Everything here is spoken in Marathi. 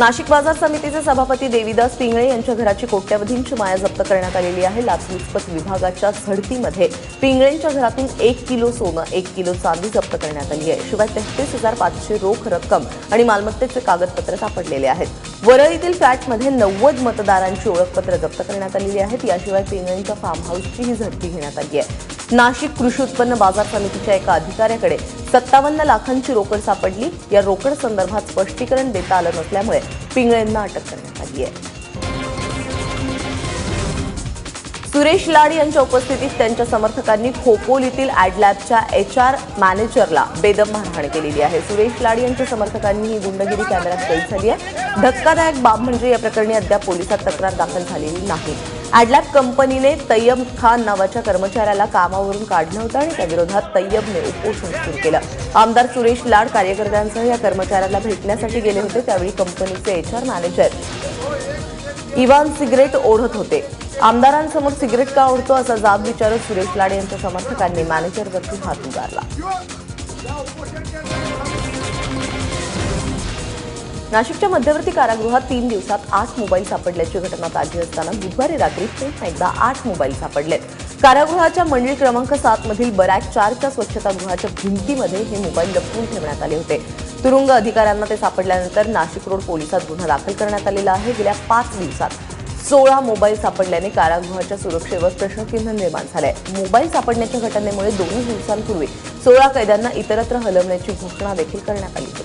नाशिक बाजार समितीचे सभापती देवीदास पिंगळे यांच्या घराची कोट्यवधींची माया जप्त करण्यात आलेली आहे. लाचलुचपत विभागाच्या झडतीमध्ये पिंगळेंच्या घरातून एक किलो सोनं एक किलो चांदी जप्त करण्यात आली आहे. शिवाय तेहतीस हजार पाचशे रोख रक्कम आणि मालमत्तेचे कागदपत्र सापडलेले आहेत. वरळीतील फ्लॅटमध्ये नव्वद मतदारांची ओळखपत्र जप्त करण्यात आलेली आहेत. याशिवाय पिंगळेंच्या फार्म हाऊसचीही झडती घेण्यात आली आहे. नाशिक कृषी उत्पन्न बाजार समितीच्या एका अधिकाऱ्याकडे सत्तावन्न लाखांची रोकड सापडली. या रोकड संदर्भात स्पष्टीकरण देता आलं नसल्यामुळे पिंगळेंना अटक करण्यात आली आहे. सुरेश लाड यांच्या उपस्थितीत त्यांच्या समर्थकांनी खोपोलीतील ॲडलॅबच्या एच आर मॅनेजरला बेदम मारहाण केलेली आहे. सुरेश लाड यांच्या समर्थकांनी ही गुंडगिरी कॅमेऱ्यात कैद झाली आहे. धक्कादायक बाब म्हणजे या प्रकरणी अद्याप पोलिसात तक्रार दाखल झालेली नाही. ॲडलॅब कंपनीने तय्यब खान नावाच्या कर्मचाऱ्याला कामावरून काढलं होतं आणि त्याविरोधात तय्यबने उपोषण सुरू केलं. आमदार सुरेश लाड कार्यकर्त्यांसह या कर्मचाऱ्याला भेटण्यासाठी गेले होते त्यावेळी कंपनीचे H R manager Ivan cigarette ओढत होते. आमदारांसमोर सिगरेट का ओढतो असा जाब विचारत सुरेश लाड यांच्या समर्थकांनी मॅनेजरवरती हात उगारला. नाशिकच्या मध्यवर्ती कारागृहात तीन दिवसात आठ मोबाईल सापडल्याची घटना ताजी असताना बुधवारी रात्री पुन्हा एकदा आठ मोबाईल सापडलेत कारागृहाच्या मंडळी क्रमांक सात मधील बरॅक चारच्या स्वच्छतागृहाच्या भिंतीमध्ये हे मोबाईल लपवून ठेवण्यात आले होते. तुरुंग अधिकाऱ्यांना ते सापडल्यानंतर नाशिक रोड पोलिसात गुन्हा दाखल करण्यात आलेला आहे. गेल्या पाच दिवसात सोळा मोबाईल सापडल्याने कारागृहाच्या सुरक्षेवर प्रश्नचिन्ह निर्माण झालंय. मोबाईल सापडण्याच्या घटनेमुळे दोन दिवसांपूर्वी सोळा कैद्यांना इतरत्र हलवण्याची घोषणा देखील करण्यात आली.